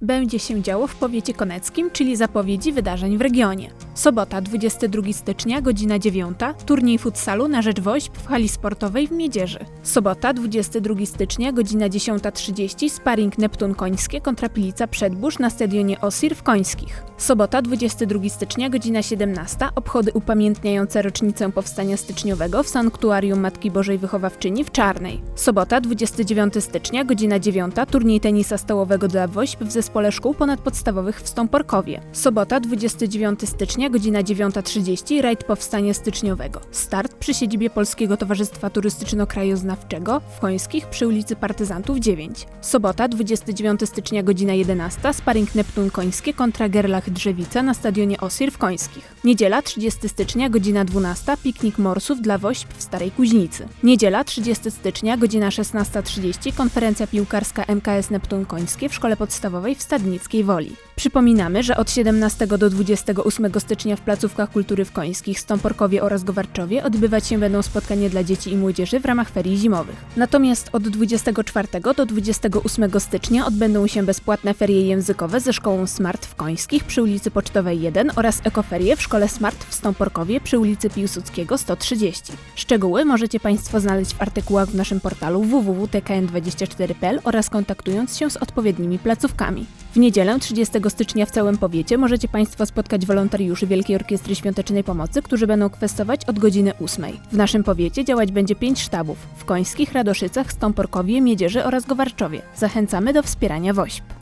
będzie się działo w powiecie koneckim, czyli zapowiedzi wydarzeń w regionie. Sobota, 22 stycznia, godzina 9, turniej futsalu na rzecz WOŚP w hali sportowej w Miedzierzy. Sobota, 22 stycznia, godzina 10.30, sparring Neptun Końskie kontra Pilica Przedbórz na stadionie Osir w Końskich. Sobota, 22 stycznia, godzina 17, obchody upamiętniające rocznicę powstania styczniowego w Sanktuarium Matki Bożej Wychowawczyni w Czarnej. Sobota, 29 stycznia, godzina 9, turniej tenisa stołowego dla WOŚP w Zespole Szkół Ponadpodstawowych w Stąporkowie. Sobota, 29 stycznia, godzina 9.30, rajd Powstania Styczniowego. Start przy siedzibie Polskiego Towarzystwa Turystyczno-Krajoznawczego w Końskich przy ulicy Partyzantów 9. Sobota, 29 stycznia, godzina 11, sparring Neptun Końskie kontra Gerlach Drzewice na stadionie Osir w Końskich. Niedziela, 30 stycznia, godzina 12, piknik morsów dla WOŚP w Starej Kuźnicy. Niedziela, 30 stycznia, godzina 16.30, konferencja piłkarska MKS Neptun Końskie w Szkole Podstawowej w Stadnickiej Woli. Przypominamy, że od 17 do 28 stycznia w placówkach kultury w Końskich, Stąporkowie oraz Gowarczowie odbywać się będą spotkania dla dzieci i młodzieży w ramach ferii zimowych. Natomiast od 24 do 28 stycznia odbędą się bezpłatne ferie językowe ze szkołą Smart w Końskich przy ulicy Pocztowej 1 oraz ekoferie w szkole Smart w Stąporkowie przy ulicy Piłsudskiego 130. Szczegóły możecie Państwo znaleźć w artykułach w naszym portalu www.tkn24.pl oraz kontaktując się z odpowiednimi placówkami. Niedzielę 30 stycznia w całym powiecie możecie Państwo spotkać wolontariuszy Wielkiej Orkiestry Świątecznej Pomocy, którzy będą kwestować od godziny 8. W naszym powiecie działać będzie 5 sztabów w Końskich, Radoszycach, Stąporkowie, Miedzierzy oraz Gowarczowie. Zachęcamy do wspierania WOŚP.